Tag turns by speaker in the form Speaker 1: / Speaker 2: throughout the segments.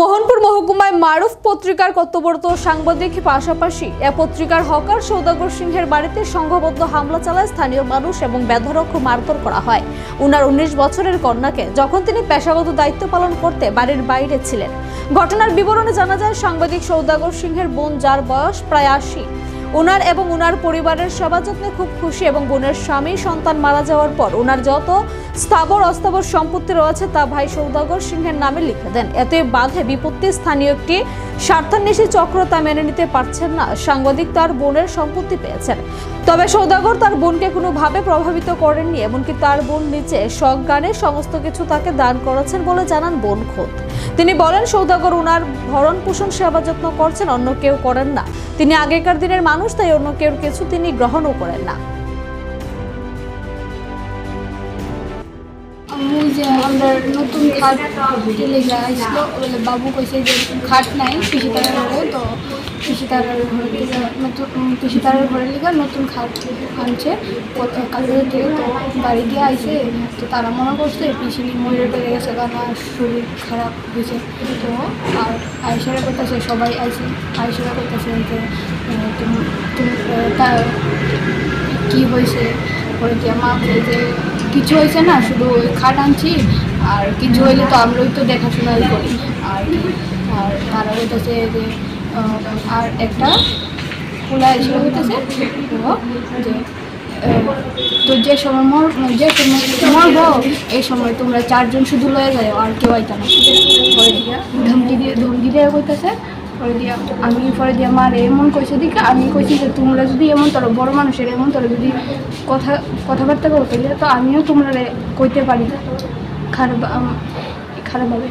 Speaker 1: মোহনপুর মহকুমায় মারুফ পত্রিকার কর্তব্যরত সাংবাদিক পাশাপাশি এ পত্রিকার হকার সৌদাগর সিংহের বাড়িতে সংঘবদ্ধ হামলা চালায় স্থানীয় মানুষ এবং বেধরক্ষ মারধর করা হয়। উনার উনিশ বছরের কন্যাকে যখন তিনি পেশাগত দায়িত্ব পালন করতে বাড়ির বাইরে ছিলেন। ঘটনার বিবরণে জানা যায়, সাংবাদিক সৌদাগর সিংহের বোন যার বয়স প্রায় আশি। ওনার এবং ওনার পরিবারের সেবা যত্নে খুব খুশি এবং বোনের স্বামী, সন্তান মারা যাওয়ার পর ওনার যত স্থাবর অস্থাবর সম্পত্তি রয়েছে তা ভাই সৌদাগর সিংহের নামে লিখে দেন। এতে বাধে বিপত্তি স্থানীয় একটি স্বার্থান্বেষী চক্র তা মেনে নিতে পারছেন না। সাংবাদিক তার বোনের সম্পত্তি পেয়েছেন। তবে সৌদাগর তার বোনকে কোনোভাবে প্রভাবিত করেননি, এমনকি তার বোন নিচে সজ্ঞানে সমস্ত কিছু তাকে দান করেছেন বলে জানান বোন খোদ। তিনি বলেন, সৌদাগর ওনার ভরণ পোষণ সেবা যত্ন করছেন, অন্য কেউ করেন না। তিনি আগেকার দিনের মানুষ, তাই অন্য কেউ কিছু তিনি গ্রহণও করেন না।
Speaker 2: আম্মু যে আমরা নতুন খাট লেগে আসলো বলে বাবু কইছে যে খাট নাই পিসি ঘরে, তো পিসি তারার ঘরে নতুন পিসি তারার ঘরে নতুন খাট আনছে কালকে থেকে তো বাড়ি দিয়ে আইছে, তো তারা মনে করছে পিসি ময়ূরে পেরে গেছে কারণ আর শরীর খারাপ হয়েছে। তো আর আয়সারা করতেছে সবাই আইছে আয়সারা করতেছে যে তুমি কি হয়েছে? পরে কি মা যে কিছু হয়েছে না, শুধু ওই খাট আনছি, আর কিছু হইলে তো আমরাই তো দেখাশোনাই করি। আর আর তারা হইতেছে যে আর একটা খোলা এসে হইতেছে যে তো যে সময় মর, যে সময় মরব এই সময় তোমরা চারজন শুধু লয়ে যাও, আর কেউ আইতা না। ধমকি দিয়ে ধমকি দিয়ে কইতেছে পরে দিয়া, আমি পরে দিয়া মার এমন কইছে দিকে আমি কইছি যে তোমরা যদি এমন তোর বড় মানুষের এমন তোর যদি কথা, কথাবার্তা করতে গেলে তো আমিও তোমরা কইতে পারি। খারাপ খারাপভাবে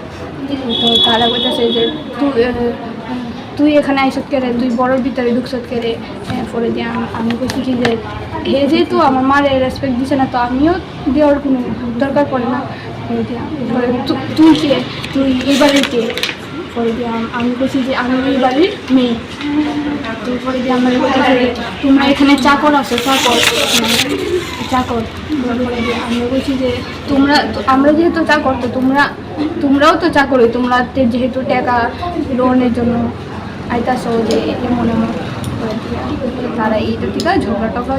Speaker 2: তো তারা কইতেছে যে তুই তুই এখানে আইসত কেড়ে তুই বড়োর ভিতরে ঢুকছত কেড়ে পরে দিয়ে আমি কইছি কি যে, হে যেহেতু আমার মারে রেসপেক্ট দিছে না, তো আমিও দেওয়ার কোনো দরকার পড়ে না। তুই কে? তুই এই বাড়ির কে? পরে আমি বলছি যে বাড়ির মেয়ে। তোমরা এখানে চাকর আছো, চাকর। চাকর। বলছি যে তোমরা আমরা যেহেতু চাকর, তো তোমরা তোমরাও তো চাকরই তোমরা যেহেতু টাকা লোনের জন্য আইতাছো যে করে দিয়ে তারা এইটা থেকে ঝগড়া টগড়া।